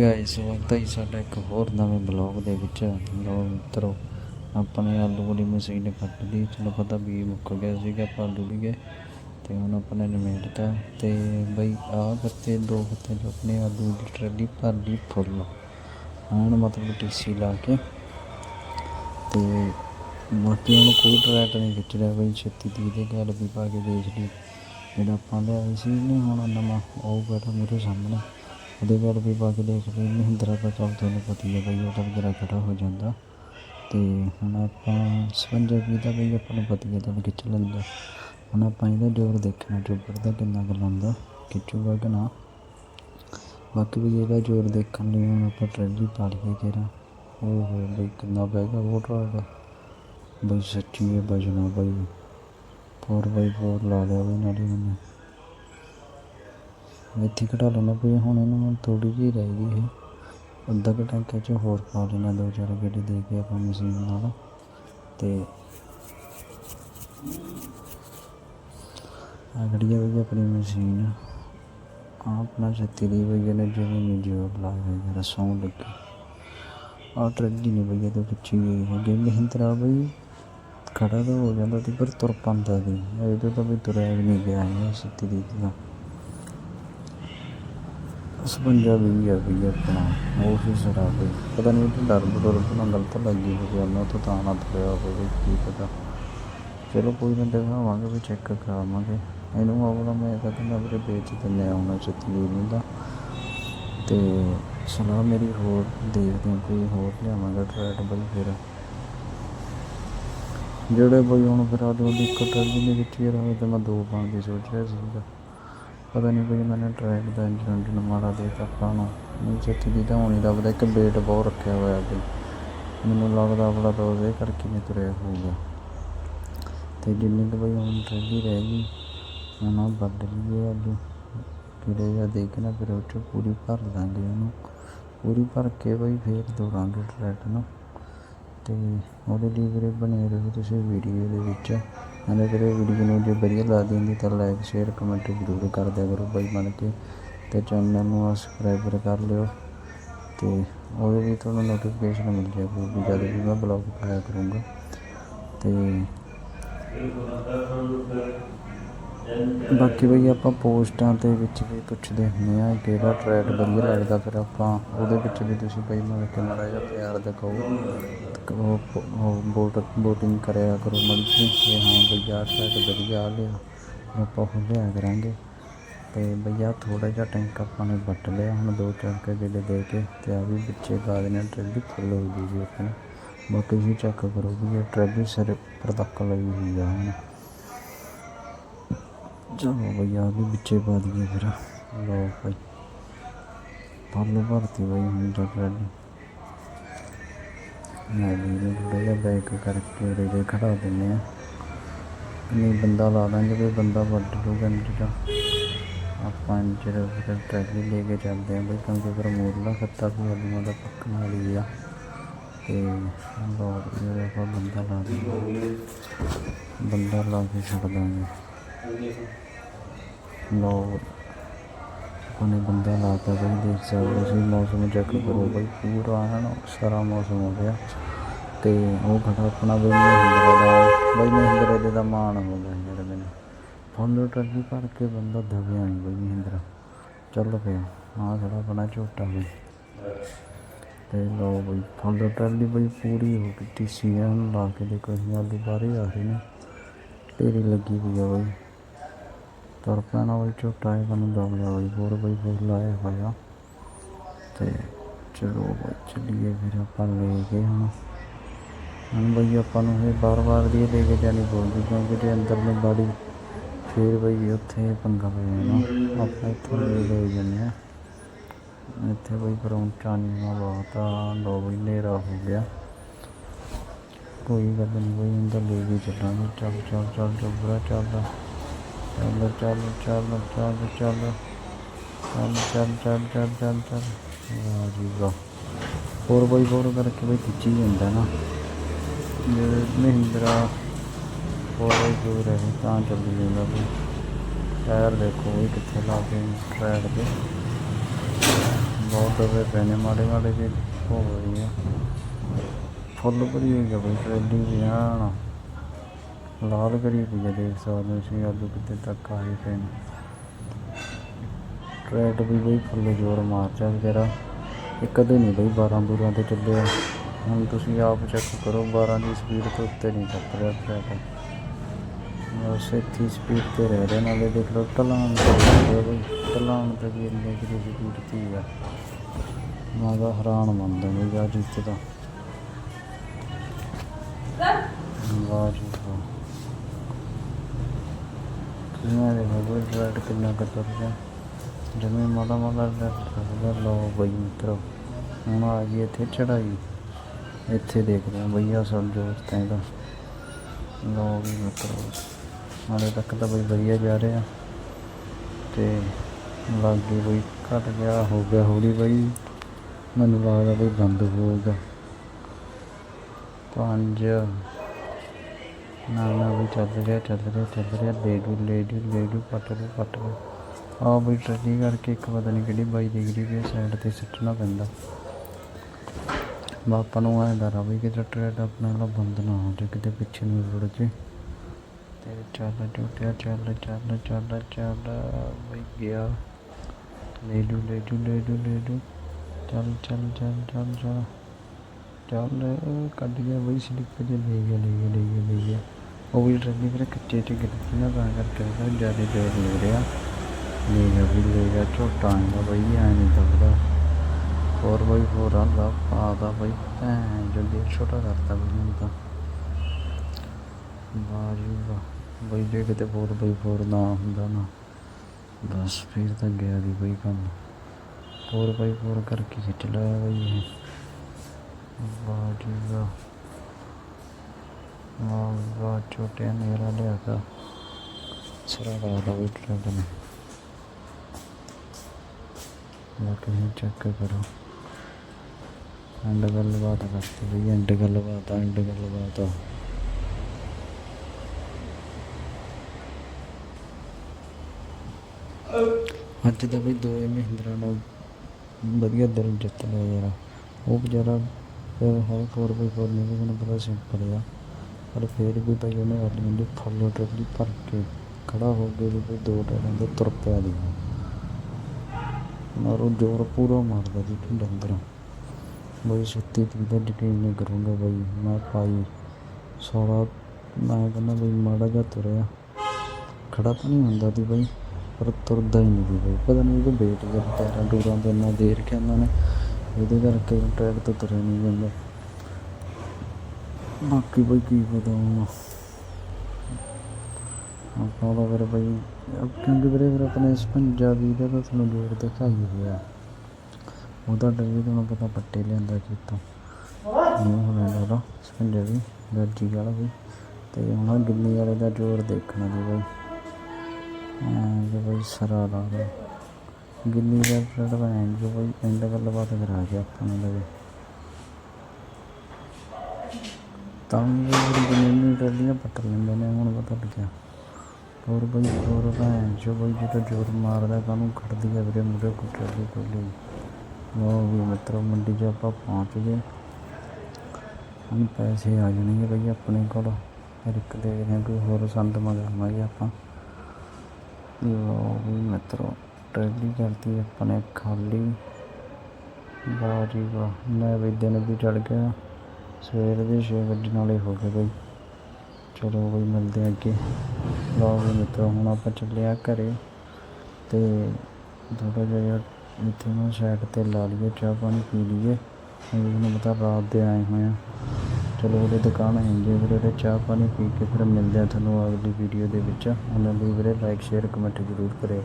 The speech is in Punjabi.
ਗਾਇਸ ਸਵਾਗਤ ਹੈ ਸਾਡਾ ਇੱਕ ਹੋਰ ਨਵੇਂ ਬਲੌਗ ਦੇ ਵਿੱਚ। ਲੋ ਮਿੱਤਰੋ, ਆਪਣੇ ਆਲੂ ਦੀ ਮਸ਼ੀਨ ਕੱਟ ਲਈ ਚਲੋ ਪਤਾ ਵੀ ਮੁੱਕ ਗਿਆ ਸੀਗਾ, ਆਪਾਂ ਆਲੂ ਗਏ ਤੇ ਹੁਣ ਆਪਾਂ ਨੇ ਨਿਮੇੜਤਾ ਤੇ ਬਈ ਆਹ ਗੱਤੇ ਦੋ ਗੱਤੇ ਜੋ ਆਪਣੇ ਆਲੂ ਦੀ ਟਰਾਲੀ ਭਰ ਲਈ ਫੁੱਲ ਹੁਣ ਮਤਲਬ ਟੀਸੀ ਲਾ ਕੇ ਤੇ ਬਾਕੀ ਹੁਣ ਕੋਈ ਟਰੈਕ ਨਹੀਂ ਖਿੱਚ ਰਿਹਾ ਬਈ, ਛੇਤੀ ਦੀ ਦੇ ਗੱਲ ਵੀ ਪਾ ਕੇ ਦੇਖ ਲਈ। ਜਿਹੜਾ ਆਪਾਂ ਲਿਆਏ ਸੀ ਨਾ, ਹੁਣ ਨਵਾਂ, ਉਹ ਬੈਠਾ ਮੇਰੇ ਸਾਹਮਣੇ। ਉਹਦੇ ਗੱਲ ਵੀ ਪਾ ਕੇ ਦੇਖ ਲਈ ਮਹਿੰਦਰਾ ਦਾ ਚੱਲ ਤੁਹਾਨੂੰ ਪਤਾ ਹੀ ਹੈ ਬਈ ਉਹਦਾ ਵਗੈਰਾ ਖੜਾ ਹੋ ਜਾਂਦਾ। ਤੇ ਹੁਣ ਆਪਾਂ ਸਪੰਜਰ ਵੀ ਦਾ ਬਈ ਆਪਾਂ ਨੂੰ ਪਤਾ ਹੀ ਹੈ ਤੁਹਾਨੂੰ ਖਿੱਚ ਲੈਂਦਾ। ਹੁਣ ਆਪਾਂ ਇਹਦਾ ਜ਼ੋਰ ਦੇਖਣਾ ਜੋਬਰ ਦਾ ਕਿੰਨਾ ਕੁ ਲਾਉਂਦਾ, ਖਿੱਚੂਗਾ ਕਿ ਨਾ। ਬਾਕੀ ਵੀ ਇਹਦਾ ਜ਼ੋਰ ਦੇਖਣ ਲਈ ਹੁਣ ਆਪਾਂ ਟਰੈਲੀ ਪਾ ਲਈਏ ਜਿਹੜਾ, ਉਹ ਹੋ ਬਈ ਕਿੰਨਾ ਬੈਗਾ ਉਹ ਟਰਾਗਾ ਬਈ ਸੱਚੀ ਇਹ ਬਜਣਾ ਬਈ 4x4 ਲਾ ਲਿਆ ਬਈ ਨਾਲੇ ਉਹਨੇ। ਇੱਥੇ ਘਟਾ ਲੈਣਾ ਪਈ ਹੁਣ ਇਹਨੂੰ ਥੋੜੀ ਜਿਹੀ ਰਹਿ ਗਈ ਇਹ। ਅੱਧਾ ਕੁ ਟੈਂਕਾ ਚ ਹੋਰ ਪਾ ਲੈਣਾ ਦੋ ਚਾਰ ਗੇੜੇ ਦੇ ਕੇ ਆਪਾਂ ਮਸ਼ੀਨ ਨਾਲ। ਤੇ ਆ ਗੜੀ ਆ ਆਪਣੀ ਮਸ਼ੀਨ ਆ। ਆਪਣਾ ਛੱਤੀ ਦੀ ਬਈ ਜਿਵੇਂ ਨਹੀਂ ਜੋਰ ਲਾ ਹੋਇਆ ਜਰਾ ਲੱਗੀ। ਆ ਟਰੱਡੀ ਨਹੀਂ ਬਈ ਇਹਦੇ ਪਿੱਛੇ ਗਈ ਹੈਗੀ ਮਹਿੰਦਰਾ ਬਈ ਖੜਾ ਤਾਂ ਹੋ ਜਾਂਦਾ ਸੀ, ਪਰ ਤੁਰ ਪੰਦਾ ਸੀ ਇਹਦੇ ਤਾਂ ਵੀ ਤੁਰਿਆ ਵੀ ਨਹੀਂ ਗਿਆ ਹੈ ਛੱਤੀ ਦੀ ਦਾ ਸਪੰਜਾ ਵੀ ਆ ਵੀ ਆਪਣਾ ਉਹ ਵੀ ਸੜਾ ਕੋਈ? ਪਤਾ ਨਹੀਂ ਉਹ ਡਰ ਬਦਲ ਤੋਂ ਗਲਤ ਲੱਗੀ ਹੋਵੇ ਉਹਨਾਂ ਤੋਂ ਤਾਂ ਨਾ ਤੁਰਿਆ ਹੋਵੇ ਕੀ ਪਤਾ। ਚਲੋ ਕੋਈ ਨਾ ਦਿਖਾਵਾਂਗੇ ਵੀ ਚੈੱਕ ਕਰਾਵਾਂਗੇ। ਇਹਨੂੰ ਆਵਲਾ ਮੈਂ ਤਾਂ ਕਹਿੰਦਾ ਵੀਰੇ ਵੇਚ ਦਿੰਦੇ ਆ ਹੁਣ ਨੂੰ ਦਾ ਤੇ ਸਲਾਹ ਮੇਰੀ ਹੋਰ ਦੇਖਦੇ ਹਾਂ, ਕੋਈ ਹੋਰ ਲਿਆਵਾਂਗਾ ਟਰੈਟ ਬਈ ਫਿਰ। ਜਿਹੜੇ ਬਈ ਹੁਣ ਫਿਰ ਆਦੂ ਦੀ ਇੱਕ ਦੇ ਵਿੱਚ ਹੀ ਰਹੇ ਤੇ ਮੈਂ ਦੋ ਪਾਉਣ ਦੀ ਸੋਚ ਰਿਹਾ ਸੀਗਾ। ਪਤਾ ਨਹੀਂ ਕੋਈ ਮੈंने ਟਰੈਕ ਦਾ ਇੰਜਨ ਇੰਜਨ ਮਾੜਾ ਦੇ ਦਿੱਤਾ ਆਪਾਂ ਨੂੰ ਨਹੀਂ ਛੇਤੀ ਦੀ ਤਾਂ ਹੋਣੀ ਰੱਬਦਾ ਇੱਕ ਵੇਟ ਬਹੁਤ ਰੱਖਿਆ ਹੋਇਆ ਬਈ ਮੈਨੂੰ ਲੱਗਦਾ ਆਪਣਾ ਤਾਂ ਉਹਦੇ ਕਰਕੇ ਨਹੀਂ ਤੁਰਿਆ ਹੋਊਗਾ। ਤੇ ਜਿੰਨੀ ਕੁ ਬਈ ਹੁਣ ਟਰੈਲੀ ਰਹਿ ਗਈ, ਹੁਣ ਆ ਵੱਢ ਲਈਏ ਅੱਜ ਕਿਰੇ ਜਾਂ ਦੇ ਕੇ ਫਿਰ ਉਹ 'ਚੋਂ ਪੂਰੀ ਭਰ ਦਾਂਗੇ ਉਹਨੂੰ। ਪੂਰੀ ਭਰ ਕੇ ਬਈ ਫੇਰ ਦੋੜਾਂਗੇ ਟਰੈਕ ਨੂੰ। ਤੇ ਉਹਦੇ ਲਈ ਵੀਰੇ ਬਣੇ ਰਹੋ ਤੁਸੀਂ ਵੀਡੀਓ ਦੇ ਵਿੱਚ। ਨਾਲੇ ਵੀਰੇ ਵੀਡੀਓ ਨੂੰ ਜੇ ਵਧੀਆ ਲੱਗਦੀ ਹੁੰਦੀ ਤਾਂ ਲਾਈਕ ਸ਼ੇਅਰ ਕਮੈਂਟ ਜ਼ਰੂਰ ਕਰ ਦਿਆ ਕਰੋ ਬਾਈ ਬਣ ਕੇ ਤੇ ਚੈਨਲ ਨੂੰ ਸਬਸਕ੍ਰਾਈਬਰ ਕਰ ਲਿਓ ਤੇ ਉਹਦੇ ਵੀ ਤੁਹਾਨੂੰ ਨੋਟੀਫਿਕੇਸ਼ਨ ਮਿਲ ਜਾਏ ਕਰੂਗੀ ਜਦ ਵੀ ਮੈਂ ਬਲੌਗ ਪਾਇਆ ਕਰੂੰਗਾ ਤੇ ਬਾਕੀ ਬਈ ਆਪਾਂ ਪੋਸਟਾਂ ਦੇ ਵਿੱਚ ਵੀ ਪੁੱਛਦੇ ਹੁੰਦੇ ਆ ਕਿਹੜਾ ਟਰੈਕ ਵਧੀਆ ਲੱਗਦਾ, ਫਿਰ ਆਪਾਂ ਉਹਦੇ ਵਿੱਚ ਵੀ ਤੁਸੀਂ ਬਈ ਮਨ ਕੇ ਮਾੜਾ ਜਿਹਾ ਪਿਆਰ ਦਿਖਾਓ। ਉਹ ਉਹ ਵੋਟ ਵੋਟਿੰਗ ਕਰਿਆ ਕਰੋ ਮਰਜ਼ੀ ਕਿ ਹਾਂ ਬਈ ਆਹ ਟਰੈਕ ਵਧੀਆ ਆ ਲਿਆ, ਆਪਾਂ ਉਹ ਲਿਆ ਕਰਾਂਗੇ। ਤੇ ਬਈਆ ਥੋੜਾ ਜਿਹਾ ਟੈਂਕ ਆਪਾਂ ਨੇ ਵੱਟ ਲਿਆ, ਹੁਣ ਦੋ ਟੈਂਕ ਜਿਹੜੇ ਦੇ ਕੇ ਤੇ ਆ ਵੀ ਵਿੱਚੇ ਪਾ ਦੇਣੇ ਵੀ ਫੁੱਲ ਹੋ ਗਈ ਜੀ ਆਪਣੀ ਬਾਕੀ ਜੀ ਚੈੱਕ ਕਰੋ ਵੀ ਇਹ ਟਰੈਲੀ ਸਿਰ ਉੱਪਰ ਤੱਕ ਲਈ ਹੋਈ ਆ ਹੁਣ ਚਲੋ ਬਈਆ ਵੀ ਵਿੱਚੇ ਪਾ ਦਈਏ ਫਿਰ। ਲਓ ਭਾਈ। ਫੁੱਲ ਭਰਤੀ ਬਈ ਹੁਣ ਤਾਂ ਟਰੈਲੀ ਨਾ ਵੀ ਥੋੜਾ ਜਿਹਾ ਬੈਕ ਕਰਕੇ ਉਰੇ ਖੜਾ ਦਿੰਦੇ ਆ। ਨਹੀਂ, ਬੰਦਾ ਲਾ ਦਾਂਗੇ ਵੀ ਬੰਦਾ ਵੱਢ ਲੂਗਾ ਇੰਜਰਾ ਆਪਾਂ ਇੰਜਰ ਫਿਰ ਟਰੈਲੀ ਲੈ ਕੇ ਚੱਲਦੇ ਆਂ ਬਈ, ਕਿਉਂਕਿ ਫਿਰ ਮੂਰਲਾ ਖੱਤਾ ਵੀ ਆਲੂਆਂ ਦਾ ਪੱਕਣ ਵਾਲੀ ਆ। ਤੇ ਲੋ ਇਹ ਆਪਾਂ ਬੰਦਾ ਲਾ ਦਾਂਗੇ ਬੰਦਾ ਲਾ ਕੇ ਛੱਡ ਦਾਂਗੇ। ਲੋ ਆਪਾਂ ਬੰਦਾ ਲਾਤਾ ਬਈ, ਦੇਖ ਸਕਦੇ ਤੁਸੀਂ, ਮੌਸਮ ਚੈੱਕ ਕਰੋ ਬਈ, ਪੂਰਾ ਹੈ ਨਾ ਸਾਰਾ ਮੌਸਮ ਹੋ ਗਿਆ। ਤੇ ਉਹ ਖੜਾ ਆਪਣਾ ਬਈ ਮਹਿੰਦਰਾ ਦਾ, ਬਈ ਮਹਿੰਦਰਾ ਦੇ ਦਾ ਮਾਣ ਹੋ ਗਿਆ ਜਿਹੜੇ ਮੈਨੂੰ। ਫੁੱਲ ਟਰੱਕੀ ਭਰ ਕੇ ਬੰਦਾ ਦਬਿਆ ਨਹੀਂ ਬਈ ਮਹਿੰਦਰਾ। ਚੱਲ ਪਿਆ, ਆਹ ਖੜਾ ਆਪਣਾ ਝੋਟਾ ਬਈ ਤੇ ਲਓ ਬਈ, ਫੁੱਲ ਟਰੱਲੀ ਬਈ ਪੂਰੀ ਹੋ ਗਈ ਟੀਸੀ ਐਨ ਲਾ ਕੇ ਦੇਖੋ, ਅਸੀਂ ਆਲੂ ਬਾਹਰੇ ਆ ਰਹੇ ਨੇ। ਢੇਰੀ ਲੱਗੀ ਹੋਈ ਆ ਬਈ। ਤੁਰ ਪੈਣਾ ਬਈ ਝੋਟਾ ਇਹ ਸਾਨੂੰ ਦਬ ਲਿਆ ਬਈ, ਹੋਰ ਬਈ ਫੁੱਲ ਲਾਇਆ ਹੋਇਆ। ਤੇ ਚਲੋ ਬਈ, ਚੱਲੀਏ ਫਿਰ ਆਪਾਂ ਲੈ ਕੇ ਹੁਣ। ਹੁਣ ਬਈ ਆਪਾਂ ਨੂੰ ਇਹ ਬਾਰ-ਬਾਰ ਦੀ ਲੈ ਕੇ ਜਾਣੀ ਪਊਗੀ, ਕਿਉਂਕਿ ਜੇ ਅੰਦਰ ਨੂੰ ਬਾੜੀ ਫਿਰ ਬਈ ਉੱਥੇ ਪੰਗਾ ਪੈ ਜਾਣਾ। ਆਪਾਂ ਇੱਥੋਂ ਲੈ ਲੈ ਜਾਂਦੇ ਆ ਇੱਥੇ ਬਈ ਪਰੌਂਠਾ ਨਹੀਂ ਆ ਬਹੁਤ ਲੋ ਬਈ ਹਨੇਰਾ ਹੋ ਗਿਆ। ਕੋਈ ਗੱਲ ਨਹੀਂ ਬਈ, ਅੰਦਰ ਲੈ ਕੇ ਚੱਲਾਂਗੇ। ਚੱਲ ਚੱਲ ਚੱਲ ਚੱਲ ਬਰਾ ਚੱਲ। ਚੱਲ ਚੱਲ ਚੱਲ ਚੱਲ ਚੱਲ। ਚੱਲ ਚੱਲ ਚੱਲ ਚੱਲ ਚੱਲ ਚੱਲ। ਵਾਹ ਜੀ ਵਾਹ। ਹੋਰ ਬਈ, ਹੋਰ ਕਰਕੇ ਬਈ ਖਿੱਚੀ ਜਾਂਦਾ ਨਾ। ਜੇ ਮਹਿੰਦਰਾ ਹੋਰ ਬਈ ਦੂਰ ਹੈ, ਤਾਂ ਚੱਲੀ ਜਾਂਦਾ ਬਈ। ਟਾਇਰ ਦੇਖੋ ਇਹ ਕਿੱਥੇ ਲਾ ਕੇ ਟਰੈਕ ਦੇ ਬਹੁਤ ਦਬੇ ਪਏ ਨੇ ਮਾੜੇ ਮਾੜੇ ਵੀ ਹੋ ਰਹੀ ਆ। ਫੁੱਲ ਭਰੀ ਹੋਈ ਆ ਬਈ ਟਰੈਲੀ ਵੀ ਆ ਲਾਲ ਕਰੀ ਪਈ ਆ ਦੇਖ ਸਕਦੇ ਹੋ ਤੁਸੀਂ ਆਲੂ ਕਿਤੇ ਤੱਕ ਆਏ ਪਏ ਨੇ ਵੀ ਬਈ ਫੁੱਲ ਜ਼ੋਰ ਮਾਰਦਾ ਵਗੈਰਾ। ਇਹ ਕਦੇ ਨਹੀਂ ਬਈ 12 ਬੂਰਾਂ ਤੇ ਚੱਲਿਆ। ਹੁਣ ਤੁਸੀਂ ਆਪ ਚੈੱਕ ਕਰੋ 12 ਦੀ ਸਪੀਡ ਤੋਂ ਉੱਤੇ ਨਹੀਂ ਟੱਪ ਰਿਹਾ ਟਰੈਕ ਬਸ ਇੱਥੇ ਸਪੀਡ ਤੇ ਰਹਿ ਰਿਹਾ ਨਾਲੇ ਦੇਖ ਲਓ ਢਲਾਣ ਤੇ ਬਈ। ਢਲਾਣ ਤੇ ਵੀ ਇੰਨੇ ਦੀ ਸਪੀਡ ਤੇ ਹੀ ਆ। ਮੈਂ ਤਾਂ ਹੈਰਾਨ ਮੰਨਦਾ ਬਈ ਆ ਜਿੱਤੇ ਤਾਂ। ਵਾਹ ਜੀ। ਵਾਹ ਤੁਸੀਂ ਇਹ ਦੇਖੋ ਕਿੰਨਾ ਕੁ ਤੁਰ ਜਿਵੇਂ ਮਾੜਾ ਮਾੜਾ ਲੱਗਦਾ ਲਓ ਬਈ ਮਿੱਤਰੋ, ਹੁਣ ਆ ਗਈ ਇੱਥੇ ਚੜਾਈ ਇੱਥੇ ਦੇਖਦੇ ਹਾਂ ਬਈ ਆ ਸਭ ਦੋਸਤ ਇਹਦਾ। ਲਓ ਵੀ ਮਿੱਤਰੋ, ਹਾਲੇ ਤੱਕ ਤਾਂ ਬਈ ਵਧੀਆ ਜਾ ਰਿਹਾ। ਤੇ ਲਾਗੇ ਬਈ ਘਟ ਗਿਆ, ਹੋ ਗਿਆ ਹੌਲੀ ਬਈ। ਮੈਨੂੰ ਲੱਗਦਾ ਬਈ ਬੰਦ ਹੋਊਗਾ। ਪੰਜ ਨਾ ਨਾ ਵੀ ਚੱਲ ਰਿਹਾ ਚੱਲ ਰਿਹਾ ਚੱਲ ਰਿਹਾ। ਲੇਡੂ ਲੇਡੂ ਲੇਡੂ ਪੱਟ ਰਿਹਾ ਪੱਟ ਰਿਹਾ ਆ ਬਈ ਟੱਲੀ ਕਰਕੇ ਇੱਕ ਪਤਾ ਨਹੀਂ ਕਿਹੜੀ ਬਾਈ ਡਿਗਰੀ ਵੀ ਸਾਈਡ ਤੇ ਸਿੱਟਣਾ ਪੈਂਦਾ। ਬਾਪਾ ਨੂੰ ਐਂ ਡਰ ਆ ਬਈ ਕਿਤੇ ਟਰੈਡ ਆਪਣਾ ਵਾਲਾ ਬੰਦ ਨਾ ਹੋ ਜਾਏ, ਕਿਤੇ ਪਿੱਛੇ ਨੂੰ ਰੁੜ ਜੇ ਤੇ ਚੱਲ ਟੁੱਟਿਆ ਚੱਲ ਚੱਲ ਚੱਲ ਚੱਲ, ਬਈ ਗਿਆ। ਲੇਡੂ ਲੇਡੂ ਲੇਡੂ ਲੇਡੂ ਚੱਲ ਚੱਲ ਚੱਲ ਚੱਲ ਚੱਲ। ਚੱਲ ਕੱਢ ਗਿਆ ਬਈ ਸਲਿੱਪ ਜੇ ਲੈ ਗਿਆ ਲੈ ਗਿਆ ਲੈ ਗਿਆ ਲੈ ਗਿਆ ਉਹ ਵੀ ਟਰੈਲੀ ਫਿਰ ਕੱਚੇ ਚ ਗਿਰ ਗਈ ਨਾ ਤਾਂ ਕਰਕੇ ਉਹਦਾ ਜ਼ਿਆਦਾ ਜ਼ੋਰ ਲੱਗ ਰਿਹਾ ਲੈ ਗਿਆ ਵੀ ਲੈ ਗਿਆ ਝੋਟਾ ਆਏਗਾ ਬਈ ਐ ਨਹੀਂ ਦਬਦਾ ਫੋਰ ਬਾਈ ਫੋਰ ਆਂਦਾ ਪਾਦਾ ਬਈ ਭੈਣ ਜੋ ਛੋਟਾ ਕਰਤਾ ਬਈ ਹੁਣ ਤਾਂ ਵਾਹ ਜੀ ਬਈ ਜੇ ਕਿਤੇ ਫੋਰ ਬਾਈ ਫੋਰ ਨਾ ਹੁੰਦਾ ਨਾ ਬਸ ਫਿਰ ਤਾਂ ਗਿਆ ਦੀ ਬਈ ਕੰਮ ਫੋਰ ਬਾਈ ਫੋਰ ਕਰਕੇ ਖਿੱਚ ਲਿਆ ਬਈ ਇਹ ਵਾਹ ਜੀ ਛੋਟੇ ਨੇਰਾ ਲਿਆ ਤਾ। ਸਰਾ ਲੱਗਦਾ ਬਈ ਟਰੈਕ ਨੇ। ਬਾਕੀ ਚੈੱਕ ਕਰੋ। ਐਂਡ ਗੱਲਬਾਤ ਕਰਤੀ ਬਈ ਐਂਡ ਗੱਲਬਾਤ ਆ ਐਂਡ ਗੱਲਬਾਤ ਆ। ਅੱਜ ਦਾ ਵੀ ਦੋਵੇਂ ਮਹਿੰਦਰਾ ਨਾਲ ਵਧੀਆ ਦਿਲ ਜਿੱਤ ਲਿਆ ਯਾਰ। ਉਹ ਵਿਚਾਰਾ ਫਿਰ ਹੈ ਫੋਰ ਬਾਈ ਫੋਰ ਨਹੀਂ, ਮੈਨੂੰ ਪਤਾ ਸਿੰਪਲ ਆ ਪਰ ਫਿਰ ਵੀ ਭਾਈ ਉਹਨੇ ਆਪਣੀ ਉਹਦੀ ਫੁੱਲ ਟਰੈਲੀ ਭਰ ਕੇ ਖੜਾ ਹੋ ਕੇ ਵੀ ਬਈ ਦੋ ਟਾਇਰਾਂ ਦੇ ਤੁਰ ਪਿਆ ਦੀ ਔਰ ਉਹ ਜ਼ੋਰ ਪੂਰਾ ਮਾਰਦਾ ਸੀ ਢਿੱਡ ਅੰਦਰੋਂ। ਬਈ ਸੱਤੀ ਤੀਹ ਦਾ ਯਕੀਨ ਨਹੀਂ ਕਰੂੰਗਾ ਬਈ, ਮੈਂ ਪਾਈ ਸਾਲਾ, ਮੈਂ ਕਹਿੰਦਾ ਬਈ ਮਾੜਾ ਜਿਹਾ ਤੁਰਿਆ। ਖੜਾ ਤਾਂ ਨਹੀਂ ਹੁੰਦਾ ਸੀ ਬਈ, ਪਰ ਤੁਰਦਾ ਹੀ ਨਹੀਂ ਸੀ ਬਈ। ਪਤਾ ਨਹੀਂ ਉਹਦੇ ਵੇਟ ਦੇ ਟਾਇਰਾਂ ਟੂਰਾਂ ਤੇ ਇੰਨਾ ਦੇ ਰੱਖਿਆ ਉਹਨਾਂ ਨੇ। ਇਹਦੇ ਕਰਕੇ ਟਰੈਕ ਤੋਂ ਤੁਰਿਆ ਨਹੀਂ ਜਾਂਦਾ। ਬਾਕੀ ਬਈ ਕੀ ਪਤਾ ਹੁਣ। ਆਪਾਂ ਦਾ ਫਿਰ ਬਈ ਕਿਉਂਕਿ ਵੀਰੇ ਫਿਰ ਆਪਣੇ ਪੰਜਾਬੀ ਦਾ ਤਾਂ ਤੁਹਾਨੂੰ ਜੋਰ ਦਿਖਾਈ ਹੋਇਆ ਉਹਦਾ ਡਰ ਤੁਹਾਨੂੰ ਪਤਾ ਪੱਟੇ ਲਿਆਂਦਾ ਕਿਤੋਂ ਨੂੰ ਹੁਣ ਲਾਦਾ ਪੰਜਾਬੀ ਦਰਜੀ ਵਾਲਾ ਵੀ। ਤੇ ਹੁਣ ਗਿੱਲੀ ਵਾਲੇ ਦਾ ਜੋਰ ਦੇਖਣਾ ਜੀ ਬਈ। ਐਂ ਕਿ ਬਈ ਸਰਾ ਲਾ ਗਿੱਲੀ ਦਾ ਫਰਡ ਬਣ ਜੋ ਬਈ ਐਂਡ ਗੱਲਬਾਤ ਕਰਾ ਕੇ ਆਪਾਂ ਨੂੰ ਲਵੇ। ਤਾਂ ਵੀ ਜਿੰਨੀ ਟੱਲੀਆਂ ਪੱਟ ਲੈਂਦੇ ਨੇ, ਹੁਣ ਪਤਾ ਲੱਗਿਆ। ਹੋਰ ਬਈ ਹੋਰ ਭੈਣ ਜੋ ਬਈ ਜਿਹੜਾ ਜ਼ੋਰ ਮਾਰਦਾ, ਕਾਹਨੂੰ ਖੜਦੀ ਆ ਵੀਰੇ ਮੁੰਡੇ ਕੁੱਟਰ ਦੀ ਕੋਲੀ ਉਹ ਵੀ ਮਿੱਤਰੋ, ਮੰਡੀ 'ਚ ਆਪਾਂ ਪਹੁੰਚ ਗਏ। ਹੁਣ ਪੈਸੇ ਆ ਜਾਣਗੇ ਬਈ ਆਪਣੇ ਕੋਲ। ਫਿਰ ਇੱਕ ਦੇਖਦੇ ਹਾਂ ਕੋਈ ਹੋਰ ਸੰਦ ਮੰਗਾਵਾਂਗੇ ਆਪਾਂ। ਲਓ ਵੀ ਮਿੱਤਰੋ। ਟਰੈਲੀ ਕਰਤੀ ਆਪਾਂ ਨੇ ਖਾਲੀ। ਵਾਹ ਜੀ ਵਾਹ, ਮੈਂ ਵੀ ਦਿਨ ਵੀ ਚੜ ਗਿਆ। ਸਵੇਰ ਦੇ 6 ਵਜੇ ਨਾਲੇ ਹੋ ਗਏ ਬਈ। ਚਲੋ ਬਈ, ਮਿਲਦੇ ਹਾਂ ਅੱਗੇ। ਲਓ ਵੀ ਮਿੱਤਰੋ, ਹੁਣ ਆਪਾਂ ਚੱਲੇ ਆ ਘਰੇ। ਤੇ ਥੋੜਾ ਜਿਹਾ ਯਾਰ, ਇੱਥੇ ਨਾ ਸਾਈਡ ਤੇ ਲਾ ਲਈਏ, ਚਾਹ ਪਾਣੀ ਪੀ ਲਈਏ। ਤੁਹਾਨੂੰ ਪਤਾ ਰਾਤ ਦੇ ਆਏ ਹੋਏ ਆ ਚਲੋ ਉਹਦੇ ਦੁਕਾਨ ਹੈਗੀ ਵੀਰੇ ਤੇ ਚਾਹ ਪਾਣੀ ਪੀ ਕੇ ਫਿਰ ਮਿਲਦੇ ਆ ਤੁਹਾਨੂੰ ਅਗਲੀ ਵੀਡੀਓ ਦੇ ਵਿੱਚ। ਉਹਨਾਂ ਲਈ ਵੀਰੇ ਲਾਈਕ ਸ਼ੇਅਰ ਕਮੈਂਟ ਜ਼ਰੂਰ ਕਰਿਓ।